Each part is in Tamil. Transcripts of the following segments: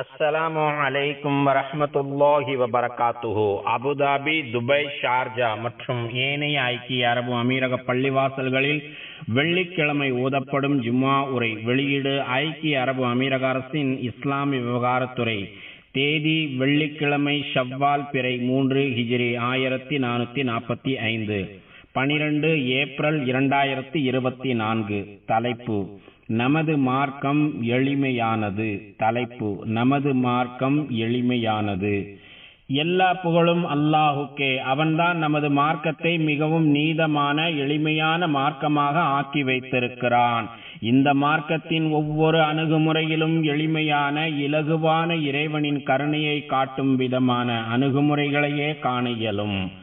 அஸ்ஸலாமு அலைக்கும் வரஹமத்துல்லாஹி வபரகாத்துஹு. அபுதாபி துபாய் ஷார்ஜா மற்றும் ஏனைய ஐக்கிய அரபு அமீரக பள்ளிவாசல்களில் வெள்ளிக்கிழமை ஓதப்படும் ஜும்மா உரை வெளியீடு ஐக்கிய அரபு அமீரக அரசின் இஸ்லாமிய விவகாரத்துறை. தேதி வெள்ளிக்கிழமை ஷவ்வால் பிறை மூன்று ஹிஜ்ரி ஆயிரத்தி நானூற்றி நாற்பத்தி ஐந்து. பனிரெண்டு ஏப்ரல் இரண்டாயிரத்தி இருபத்தி நான்கு. தலைப்பு. நமது மார்க்கம் எளிமையானது. தலைப்பு நமது மார்க்கம் எளிமையானது. எல்லா புகழும் அல்லாஹுக்கே. அவன்தான் நமது மார்க்கத்தை மிகவும் நீதமான எளிமையான மார்க்கமாக ஆக்கி வைத்திருக்கிறான். இந்த மார்க்கத்தின் ஒவ்வொரு அணுகுமுறையிலும் எளிமையான இலகுவான இறைவனின் கருணையை காட்டும் விதமான அணுகுமுறைகளையே காண இயலும்.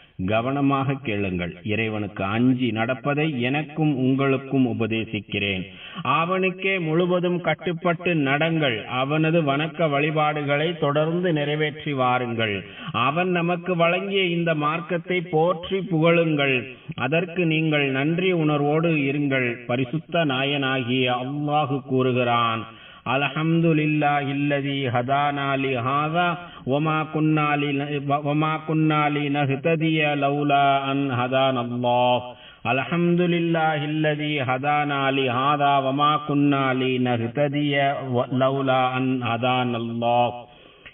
கவனமாக கேளுங்கள். இறைவனுக்கு அஞ்சி நடப்பதை எனக்கும் உங்களுக்கும் உபதேசிக்கிறேன். அவனுக்கே முழுவதும் கட்டுப்பட்டு நடங்கள். அவனது வணக்க வழிபாடுகளை தொடர்ந்து நிறைவேற்றி வாருங்கள். அவன் நமக்கு வழங்கிய இந்த மார்க்கத்தை போற்றி புகழுங்கள். அதற்கு நீங்கள் நன்றி உணர்வோடு இருங்கள். பரிசுத்த நாயனாகிய அல்லாஹு கூறுகிறான். الحمد لله الذي هدانا لهذا وما كنا وما كنا لنهتدي لولا أن هدانا الله الحمد لله الذي هدانا لهذا وما كنا لنهتدي لولا أن هدانا الله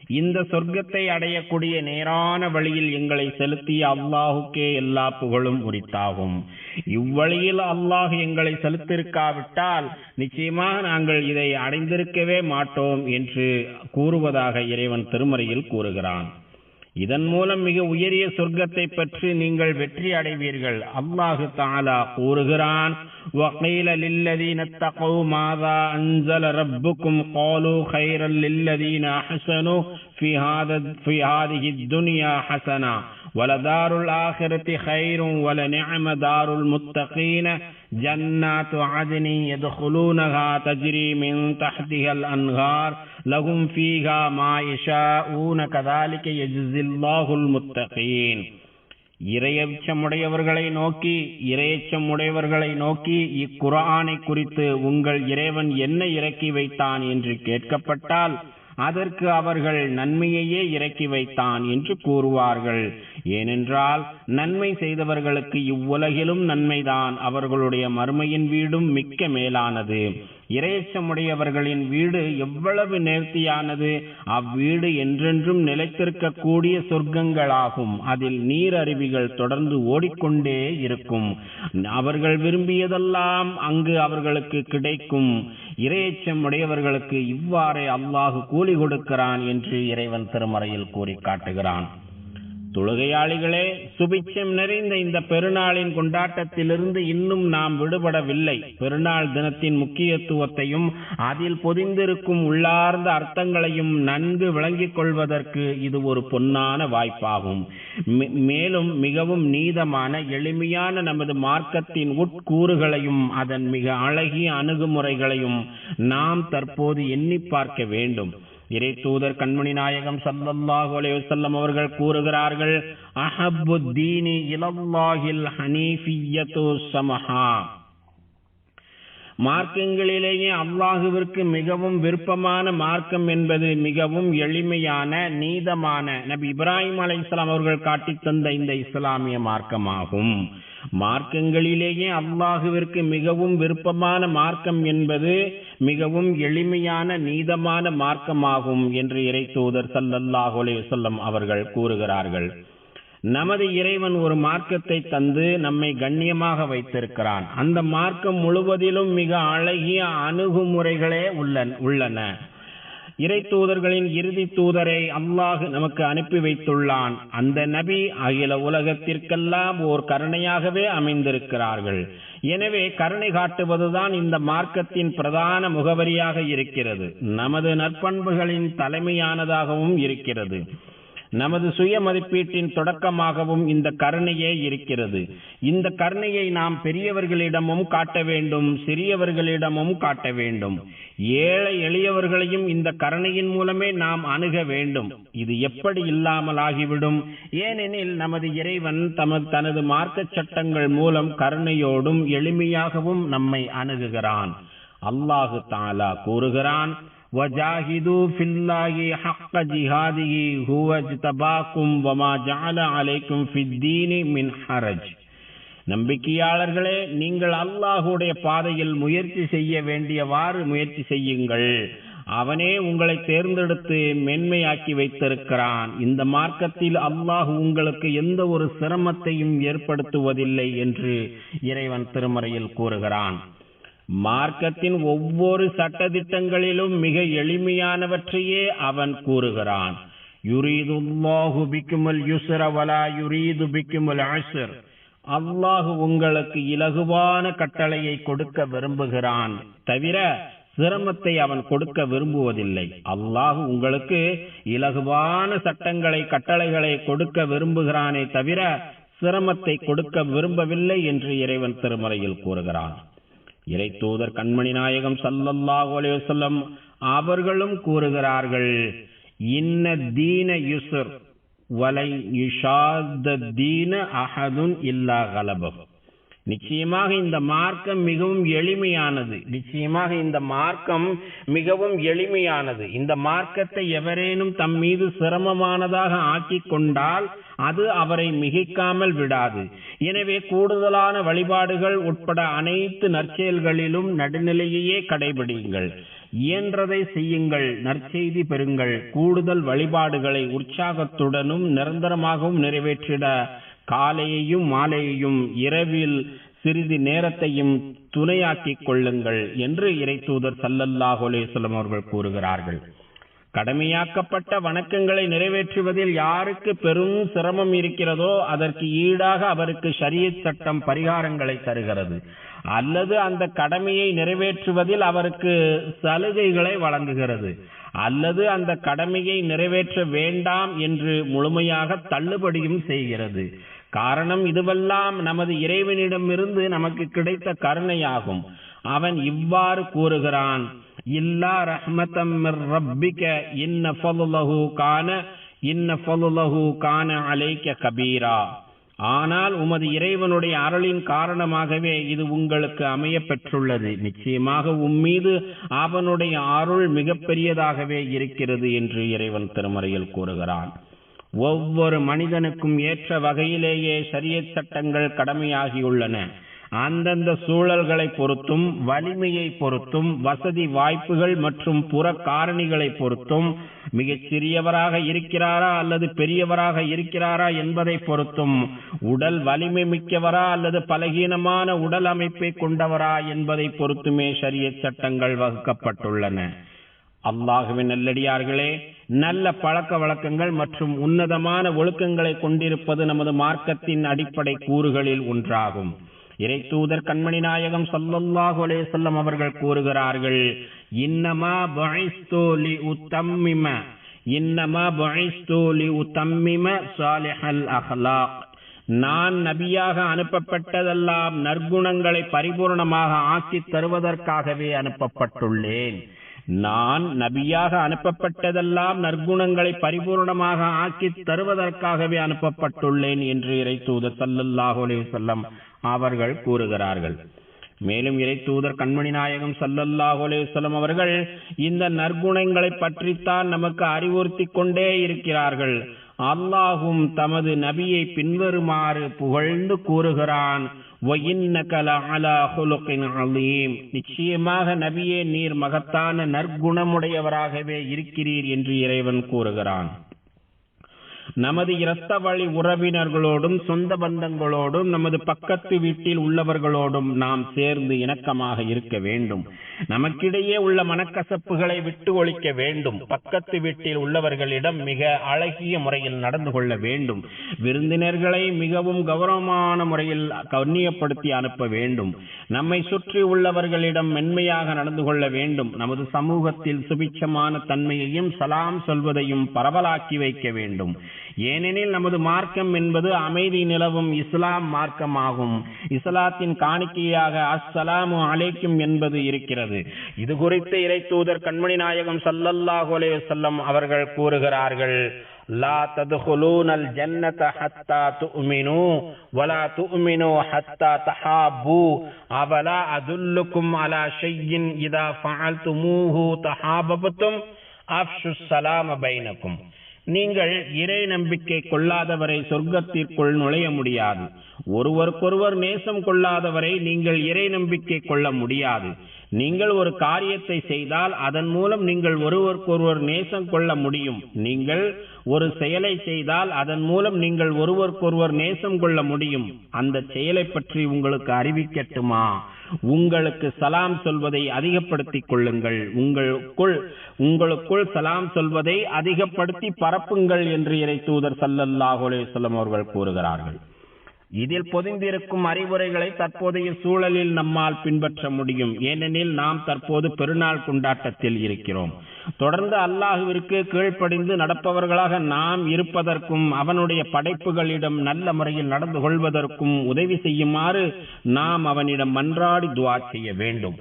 இந்த சொர்க்கத்தை அடையக்கூடிய நேரான வழியில் எங்களை செலுத்திய அல்லாஹுக்கே எல்லா புகழும் உரித்தாகும். இவ்வழியில் அல்லாஹ் எங்களை செலுத்திருக்காவிட்டால் நிச்சயமாக நாங்கள் இதை அடைந்திருக்கவே மாட்டோம் என்று கூறுவதாக இறைவன் திருமறையில் கூறுகிறான். இதன் மூலம் மிக உயரிய சொர்க்கத்தை பற்றி நீங்கள் வெற்றி அடைவீர்கள் அல்லாஹு தாலா கூறுகிறான் وقيل للذين اتقوا ماذا أنزل ربكم قالوا خيرا للذين أحسنوا في هذا في هذه الدنيا حسنة ولدار الآخرة خير ولنعم دار المتقين جنات عدن يدخلونها تجري من تحتها الأنهار لهم فيها ما يشاءون كذلك يجزي الله المتقين இரையச்சமுடையவர்களை நோக்கி இரையச்சமுடையவர்களை நோக்கி இக்குரானை குறித்து உங்கள் இறைவன் என்ன இறக்கி வைத்தான் என்று கேட்கப்பட்டால் அதற்கு அவர்கள் நன்மையையே இறக்கி வைத்தான் என்று கூறுவார்கள். ஏனென்றால் நன்மை செய்தவர்களுக்கு இவ்வுலகிலும் நன்மைதான். அவர்களுடைய மறுமையின் வீடும் மிக்க மேலானது. இரையச்சமுடையவர்களின் வீடு எவ்வளவு நேர்த்தியானது? அவ்வீடு என்றென்றும் நிலைத்திருக்கக்கூடிய சொர்க்கங்களாகும். அதில் நீர் அருவிகள் தொடர்ந்து ஓடிக்கொண்டே இருக்கும். அவர்கள் விரும்பியதெல்லாம் அங்கு அவர்களுக்கு கிடைக்கும். இறையச்சம் உடையவர்களுக்கு இவ்வாறே அல்லாஹு கூலி கொடுக்கிறான் என்று இறைவன் திருமறையில் கூறி காட்டுகிறான். தொழுகையாளிகளே சுபிச்சம் நிறைந்த இந்த பெருநாளின் கொண்டாட்டத்திலிருந்து இன்னும் நாம் விடுபடவில்லை. பெருநாள் தினத்தின் முக்கியத்துவத்தையும் அதில் பொதிந்திருக்கும் உள்ளார்ந்த அர்த்தங்களையும் நன்கு விளங்கிக் கொள்வதற்கு இது ஒரு பொன்னான வாய்ப்பாகும். மேலும் மிகவும் நீதமான எளிமையான நமது மார்க்கத்தின் உட்கூறுகளையும் அதன் மிக அழகிய அணுகுமுறைகளையும் நாம் தற்போது எண்ணி பார்க்க வேண்டும். இறை தூதர் கண்மணி நாயகம் சல்லல்லாஹு அலைஹி அவர்கள் கூறுகிறார்கள் அஹபு தீனி இலல்லாஹில் ஹனீஃபியத்து சமஹா மார்க்கங்களிலேயே அல்லாஹுவிற்கு மிகவும் விருப்பமான மார்க்கம் என்பது மிகவும் எளிமையான நீதமான நபி இப்ராஹிம் அலை இஸ்லாம் அவர்கள் காட்டித் தந்த இந்த இஸ்லாமிய மார்க்கமாகும். மார்க்கங்களிலேயே அல்லாஹுவிற்கு மிகவும் விருப்பமான மார்க்கம் என்பது மிகவும் எளிமையான நீதமான மார்க்கமாகும் என்று இறை தூதர் சல்லல்லாஹுலே சொல்லம் அவர்கள் கூறுகிறார்கள். நமது இறைவன் ஒரு மார்க்கத்தை தந்து நம்மை கண்ணியமாக வைத்திருக்கிறான். அந்த மார்க்கம் முழுவதிலும் மிக அழகிய அணுகுமுறைகளே உள்ளன. இறை தூதர்களின் இறுதி தூதரை அல்லாஹ் நமக்கு அனுப்பி வைத்துள்ளான். அந்த நபி அகில உலகத்திற்கெல்லாம் ஓர் கருணையாகவே அமைந்திருக்கிறார்கள். எனவே கருணை காட்டுவதுதான் இந்த மார்க்கத்தின் பிரதான முகவரியாக இருக்கிறது. நமது நற்பண்புகளின் தலைமையானதாகவும் இருக்கிறது. நமது சுய மதிப்பீட்டின் தொடக்கமாகவும் இந்த கருணையே இருக்கிறது. இந்த கருணையை நாம் பெரியவர்களிடமும் காட்ட வேண்டும் சிறியவர்களிடமும் காட்ட வேண்டும். ஏழை எளியவர்களையும் இந்த கருணையின் மூலமே நாம் அணுக வேண்டும். இது எப்படி இல்லாமல் ஆகிவிடும்? ஏனெனில் நமது இறைவன் தமது தனது மார்க்க சட்டங்கள் மூலம் கருணையோடும் எளிமையாகவும் நம்மை அணுகுகிறான். அல்லாஹு தாலா கூறுகிறான் وجاهدوا في الله حق جهاده هو اجتباكم وما جعل عليكم في الدين من حرج நம்பிக்கையாளர்களே நீங்கள் அல்லாஹுடைய பாதையில் முயற்சி செய்ய வேண்டியவாறு முயற்சி செய்யுங்கள் அவனே உங்களை தேர்ந்தெடுத்து மென்மையாக்கி வைத்திருக்கிறான் இந்த மார்க்கத்தில் அல்லாஹ் உங்களுக்கு எந்த ஒரு சிரமத்தையும் ஏற்படுத்துவதில்லை என்று இறைவன் திருமறையில் கூறுகிறான் மார்க்கத்தின் ஒவ்வொரு சட்டதிட்டங்களிலும் மிக எளிமையானவற்றையே அவன் கூறுகிறான். யுரீதுல்லாஹு பிக்குமல் யுஸ்ர வலா யுரீது பிக்குமல் அல்லாஹு உங்களுக்கு இலகுவான கட்டளையை கொடுக்க விரும்புகிறான். தவிர சிரமத்தை அவன் கொடுக்க விரும்புவதில்லை. அல்லாஹு உங்களுக்கு இலகுவான சட்டங்களை கட்டளைகளை கொடுக்க விரும்புகிறானே தவிர சிரமத்தை கொடுக்க விரும்பவில்லை என்று இறைவன் திருமறையில் கூறுகிறான். இறை தூதர் கண்மணி நாயகம் சல்லல்லாஹு அலைஹி அவர்களும் கூறுகிறார்கள் இன்ன தீன யுசுர் வலை யுஷாத தீன அஹதுன் இல்லா கலபம் நிச்சயமாக இந்த மார்க்கம் மிகவும் எளிமையானது. நிச்சயமாக இந்த மார்க்கம் மிகவும் எளிமையானது. இந்த மார்க்கத்தை எவரேனும் தம் மீது சிரமமானதாக ஆக்கிக் கொண்டால் அது அவரை மிகைக்காமல் விடாது. எனவே கூடுதலான வழிபாடுகள் உட்பட அனைத்து நற்செயல்களிலும் நடுநிலையையே கடைபிடியுங்கள். இயன்றதை செய்யுங்கள் நற்செய்தி பெறுங்கள் கூடுதல் வழிபாடுகளை உற்சாகத்துடனும் நிரந்தரமாகவும் நிறைவேற்றிட காலையையும் மாலையையும் இரவில் சிறிது நேரத்தையும் துணையாக்கிக் கொள்ளுங்கள் என்று இறை தூதர் சல்லல்லாஹு அலேஸ்லம் அவர்கள் கூறுகிறார்கள். கடமையாக்கப்பட்ட வணக்கங்களை நிறைவேற்றுவதில் யாருக்கு பெரும் சிரமம் இருக்கிறதோ அதற்கு ஈடாக அவருக்கு ஷரியத் சட்டம் பரிகாரங்களை தருகிறது. அல்லது அந்த கடமையை நிறைவேற்றுவதில் அவருக்கு சலுகைகளை வழங்குகிறது. அல்லது அந்த கடமையை நிறைவேற்ற வேண்டாம் என்று முழுமையாக தள்ளுபடியும் செய்கிறது. காரணம் இதுவெல்லாம் நமது இறைவனிடமிருந்து நமக்கு கிடைத்த கருணையாகும். அவன் இவ்வாறு கூறுகிறான் இல்லா ரஹ்மத்தம் ரப்பிக்க இன்ன ஃபலுலஹு கான இன்ன ஃபலுலஹு கான அலைக்க கபீரா. ஆனால் உமது இறைவனுடைய அருளின் காரணமாகவே இது உங்களுக்கு அமைய பெற்றுள்ளது நிச்சயமாக உம்மீது அவனுடைய அருள் மிகப்பெரியதாகவே இருக்கிறது என்று இறைவன் திருமறையில் கூறுகிறான். ஒவ்வொரு மனிதனுக்கும் ஏற்ற வகையிலேயே சரிய சட்டங்கள் கடமையாகியுள்ளன. அந்தந்த சூழல்களை பொறுத்தும் வலிமையை பொறுத்தும் வசதி வாய்ப்புகள் மற்றும் புற காரணிகளை பொறுத்தும் மிகச் சிறியவராக இருக்கிறாரா அல்லது பெரியவராக இருக்கிறாரா என்பதை பொறுத்தும் உடல் வலிமை மிக்கவரா அல்லது பலகீனமான உடல் அமைப்பை கொண்டவரா என்பதை பொறுத்துமே சரிய சட்டங்கள் வகுக்கப்பட்டுள்ளன. அல்லாஹுவின் நல்லடியார்களே நல்ல பழக்க வழக்கங்கள் மற்றும் உன்னதமான ஒழுக்கங்களை கொண்டிருப்பது நமது மார்க்கத்தின் அடிப்படை கூறுகளில் ஒன்றாகும். இறை தூதர் கண்மணி நாயகம் சல்லல்லாஹு அலைஹி அவர்கள் கூறுகிறார்கள் இன்னமா பஇஸ்து உத்தம்மிம இன்னமா பஇஸ்து உத்தம்மிம சாலிஹல் அஹ்லாக். நான் நபியாக அனுப்பப்பட்டதெல்லாம் நற்குணங்களை பரிபூர்ணமாக ஆக்கித் தருவதற்காகவே அனுப்பப்பட்டுள்ளேன். நான் நபியாக அனுப்பப்பட்டதெல்லாம் நற்குணங்களை பரிபூர்ணமாக ஆக்கித் தருவதற்காகவே அனுப்பப்பட்டுள்ளேன் என்று இறை தூதர் சல்லல்லாஹு அலைஹி அவர்கள் கூறுகிறார்கள். மேலும் இறை தூதர் கண்மணி நாயகம் சல்லல்லாஹு அலைஹி அவர்கள் இந்த நற்குணங்களை பற்றித்தான் நமக்கு அறிவுறுத்தி கொண்டே இருக்கிறார்கள். அல்லாஹும் தமது நபியை பின்வருமாறு புகழ்ந்து கூறுகிறான். நிச்சயமாக நபியே நீர் மகத்தான நற்குணமுடையவராகவே இருக்கிறீர் என்று இறைவன் கூறுகிறான். நமது இரத்த வழி உறவினர்களோடும் சொந்த பந்தங்களோடும் நமது பக்கத்து வீட்டில் உள்ளவர்களோடும் நாம் சேர்ந்து இணக்கமாக இருக்க வேண்டும். நமக்கிடையே உள்ள மனக்கசப்புகளை விட்டு ஒழிக்க வேண்டும். பக்கத்து வீட்டில் உள்ளவர்களிடம் மிக அழகிய முறையில் நடந்து கொள்ள வேண்டும். விருந்தினர்களை மிகவும் கௌரவமான முறையில் கண்ணியப்படுத்தி அனுப்ப வேண்டும். நம்மை சுற்றி உள்ளவர்களிடம் மென்மையாக நடந்து கொள்ள வேண்டும். நமது சமூகத்தில் சுபிட்சமான தன்மையையும் சலாம் சொல்வதையும் பரவலாக்கி வைக்க வேண்டும். ஏனெனில் நமது மார்க்கம் என்பது அமைதி நிலவும் இஸ்லாம் மார்க்கமாகும். இஸ்லாத்தின் காணிக்கையாக அஸ்ஸலாமு அழைக்கும் என்பது இருக்கிறது. இது குறித்து இறை தூதர் கண்மணி நாயகம் சல்லல்லாஹு அலைஹி வஸல்லம் அவர்கள் கூறுகிறார்கள். லா ததுகுலூனல் ஜன்னத ஹத்தா துமினு வலா துமினு ஹத்தா தஹாபு அவலா அதுல்லுக்கும் அலா ஷையின் இதா ஃபஅல்துமூஹு தஹாபபத்தும் அஃஷு ஸலாம பைனக்கும். நீங்கள் இறை நம்பிக்கை கொள்ளாதவரை சொர்க்கத்திற்குள் நுழைய முடியாது. ஒருவருக்கொருவர் நேசம் கொள்ளாதவரை நீங்கள் இறை நம்பிக்கை கொள்ள முடியாது. நீங்கள் ஒரு காரியத்தை செய்தால் அதன் மூலம் நீங்கள் ஒருவருக்கொருவர் நேசம் கொள்ள முடியும். நீங்கள் ஒரு செயலை செய்தால் அதன் மூலம் நீங்கள் ஒருவருக்கொருவர் நேசம் கொள்ள முடியும். அந்த செயலை பற்றி உங்களுக்கு அறிவிக்கட்டுமா? உங்களுக்கு சலாம் சொல்வதை அதிகப்படுத்திக் கொள்ளுங்கள். உங்களுக்குள் உங்களுக்குள் சலாம் சொல்வதை அதிகப்படுத்தி பரப்புங்கள் என்று இறை தூதர் சல்லல்லாஹு அலைஹி அவர்கள் கூறுகிறார்கள். இதில் பொதிந்திருக்கும் அறிவுரைகளை தற்போதைய சூழலில் நம்மால் பின்பற்ற முடியும். ஏனெனில் நாம் தற்போது பெருநாள் கொண்டாட்டத்தில் இருக்கிறோம். தொடர்ந்து அல்லாஹுவிற்கு கீழ்ப்படிந்து நடப்பவர்களாக நாம் இருப்பதற்கும் அவனுடைய படைப்புகளிடம் நல்ல முறையில் நடந்து கொள்வதற்கும் உதவி செய்யுமாறு நாம் அவனிடம் மன்றாடி துவா செய்ய வேண்டும்.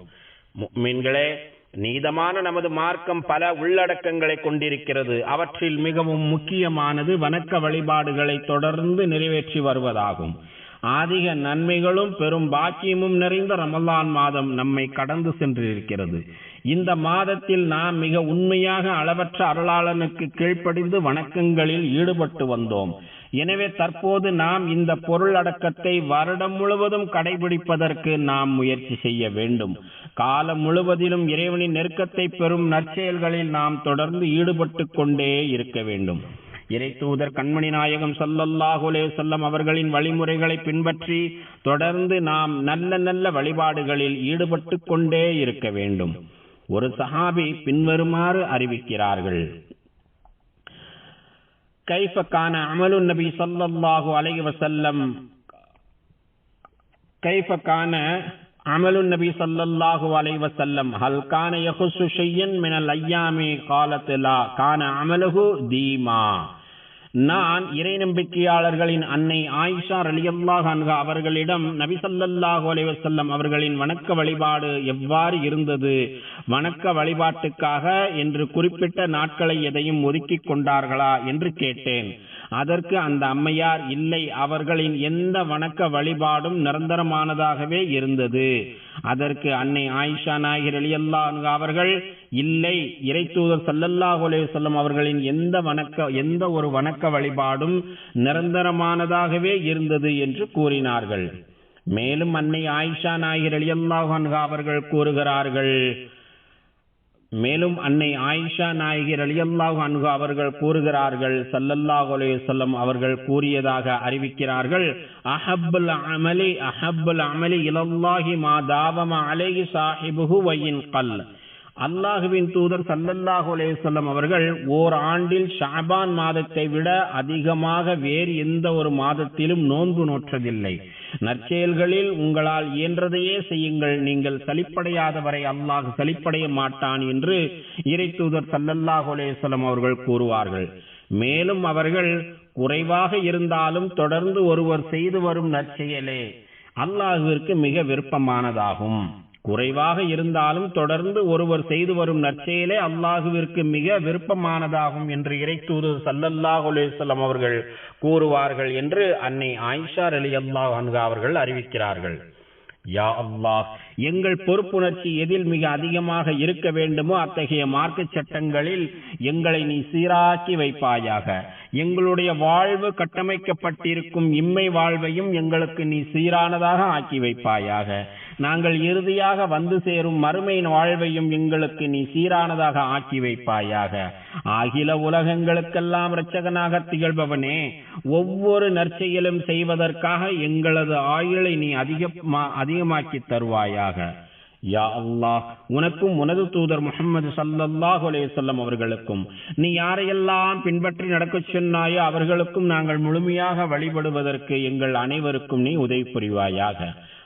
மீன்களே நீதமான நமது மார்க்கம் பல உள்ளடக்கங்களை கொண்டிருக்கிறது. அவற்றில் மிகவும் முக்கியமானது வணக்க வழிபாடுகளை தொடர்ந்து நிறைவேற்றி வருவதாகும். அதிக நன்மைகளும் பெரும் பாக்கியமும் நிறைந்த ரமலான் மாதம் நம்மை கடந்து சென்றிருக்கிறது. இந்த மாதத்தில் நாம் மிக உண்மையாக அளவற்ற அருளாளனுக்கு கீழ்ப்படிந்து வணக்கங்களில் ஈடுபட்டு வந்தோம். எனவே தற்போது நாம் இந்த பொருளடக்கத்தை வருடம் முழுவதும் கடைபிடிப்பதற்கு நாம் முயற்சி செய்ய வேண்டும். காலம் முழுவதிலும் இறைவனின் நெருக்கத்தை பெறும் நற்செயல்களில் நாம் தொடர்ந்து ஈடுபட்டு கொண்டே இருக்க வேண்டும். இறை தூதர் கண்மணி நாயகம் சல்லல்லாஹுலே அலைஹி அவர்களின் வழிமுறைகளை பின்பற்றி தொடர்ந்து நாம் நல்ல நல்ல வழிபாடுகளில் ஈடுபட்டு கொண்டே இருக்க வேண்டும். ஒரு சஹாபி பின்வருமாறு அறிவிக்கிறார்கள். கைஃப கான அமலு நபி சொல்லல்லாஹு அலைஹி வசல்லம் கைஃப கான அமலு நபி சொல்லல்லாஹு அலைஹி வசல்லம் ஹல் கான யஹுசு ஷையன் மினல் ஐயாமி காலத்திலா கான அமலுஹு தீமா நான் இறை நம்பிக்கையாளர்களின் அன்னை ஆயிஷா ரலியல்லாஹ் அன்ஹா அவர்களிடம் நபிசல்லாஹு அலைவசல்லம் அவர்களின் வணக்க வழிபாடு எவ்வாறு இருந்தது? வணக்க வழிபாட்டுக்காக என்று குறிப்பிட்ட நாட்களை எதையும் ஒதுக்கிக் கொண்டார்களா என்று கேட்டேன். அதற்கு அந்த அம்மையார் இல்லை அவர்களின் எந்த வணக்க வழிபாடும் நிரந்தரமானதாகவே இருந்தது. அதற்கு அன்னை ஆயிஷா நாயகர் அலியல்லாஹு அவர்கள் இல்லை இறை தூதர் சல்லல்லாஹ் அலைஹி அவர்களின் எந்த வணக்க எந்த ஒரு வணக்க வழிபாடும் நிரந்தரமானதாகவே இருந்தது என்று கூறினார்கள். மேலும் அன்னை ஆயிஷா நாயகர் அலியல்லாஹன்ஹா அவர்கள் கூறுகிறார்கள் மேலும் அன்னை ஆயிஷா நாயகர் அலியல்லாஹ் அன்ஹு அவர்கள் கூறுகிறார்கள் சல்லல்லாஹ் அலைஹி அவர்கள் கூறியதாக அறிவிக்கிறார்கள் அஹப்புல் அமலி அஹப்புல் அமலி இலல்லாஹி மா தாவம அலேஹி சாஹிபுஹு வையின் கல். அல்லாஹுவின் தூதர் சல்லல்லாஹு அலேசல்லம் அவர்கள் ஓர் ஆண்டில் ஷாபான் மாதத்தை விட அதிகமாக வேறு எந்த ஒரு மாதத்திலும் நோன்பு நோற்றதில்லை. நற்செயல்களில் உங்களால் இயன்றதையே செய்யுங்கள். நீங்கள் சலிப்படையாதவரை அல்லாஹ் சலிப்படைய மாட்டான் என்று இறை தூதர் சல்லல்லாஹு அலேசல்லம் அவர்கள் கூறுவார்கள். மேலும் அவர்கள் குறைவாக இருந்தாலும் தொடர்ந்து ஒருவர் செய்து வரும் நற்செயலே அல்லாஹுவிற்கு மிக விருப்பமானதாகும். குறைவாக இருந்தாலும் தொடர்ந்து ஒருவர் செய்து வரும் நற்செயலே அல்லாஹுவிற்கு மிக விருப்பமானதாகும் என்று இறைத்தூது சல்லல்லாஹ் அலுவலம் அவர்கள் கூறுவார்கள் என்று அன்னை ஆயிஷா அலி அல்லாஹ் அன்கா அவர்கள் அறிவிக்கிறார்கள். யா அல்லாஹ் எங்கள் பொறுப்புணர்ச்சி எதில் மிக அதிகமாக இருக்க வேண்டுமோ அத்தகைய மார்க்க சட்டங்களில் எங்களை நீ சீராக்கி வைப்பாயாக. எங்களுடைய வாழ்வு கட்டமைக்கப்பட்டிருக்கும் இம்மை வாழ்வையும் எங்களுக்கு நீ சீரானதாக ஆக்கி வைப்பாயாக. நாங்கள் இறுதியாக வந்து சேரும் மறுமையின் வாழ்வையும் எங்களுக்கு நீ சீரானதாக ஆக்கி வைப்பாயாக. அகில உலகங்களுக்கெல்லாம் இரட்சகனாக திகழ்பவனே ஒவ்வொரு நற்செயலும் செய்வதற்காக எங்களது ஆயுளை நீ அதிகமா அதிகமாக்கி தருவாயாக. யா அல்லாஹ் உனக்கும் உனது தூதர் முகமது சல்லல்லாஹ் அலைஹி அவர்களுக்கும் நீ யாரையெல்லாம் பின்பற்றி நடக்கச் சொன்னாயோ அவர்களுக்கும் நாங்கள் முழுமையாக வழிபடுவதற்கு எங்கள் அனைவருக்கும் நீ உதவி புரிவாயாக.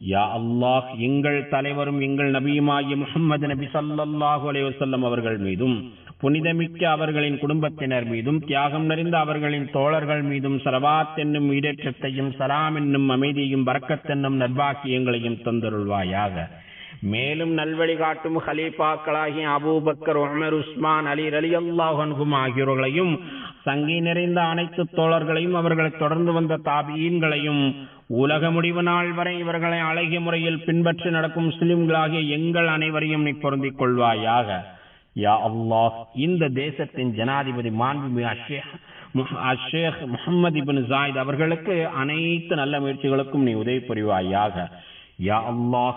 யா அல்லாஹ் எங்கள் தலைவரும் எங்கள் நபியுமாகிய முகமது நபி சல்லாஹூ அலைவசல்லம் அவர்கள் மீதும் புனிதமிக்க அவர்களின் குடும்பத்தினர் மீதும் தியாகம் நிறைந்த அவர்களின் தோழர்கள் மீதும் சரவாத் என்னும் ஈடேற்றத்தையும் சலாம் என்னும் அமைதியையும் வரக்கத்தென்னும் நர்பாக்கியங்களையும் தந்தருள்வாயாக. மேலும் நல்வழி காட்டும் ஹலீஃபாக்களாகிய Abu Bakr Umar Usman Ali Ali அல்லாஹன்கும் ஆகியோர்களையும் சங்கி நிறைந்த அனைத்து தோழர்களையும் அவர்களை தொடர்ந்து வந்த தாபியீன்களையும் உலக முடிவு நாள் வரை இவர்களை அழகிய முறையில் பின்பற்றி நடக்கும் முஸ்லிம்களாகிய எங்கள் அனைவரையும் நீ பொருந்திக் கொள்வாயாக. யா அல்லாஹ் இந்த தேசத்தின் ஜனாதிபதி மாண்புமிகு Sheikh Sheikh Mohammed ibn Zayed அவர்களுக்கு அனைத்து நல்ல முயற்சிகளுக்கும் நீ உதவி புரிவாயாக. யா அல்லாஹ்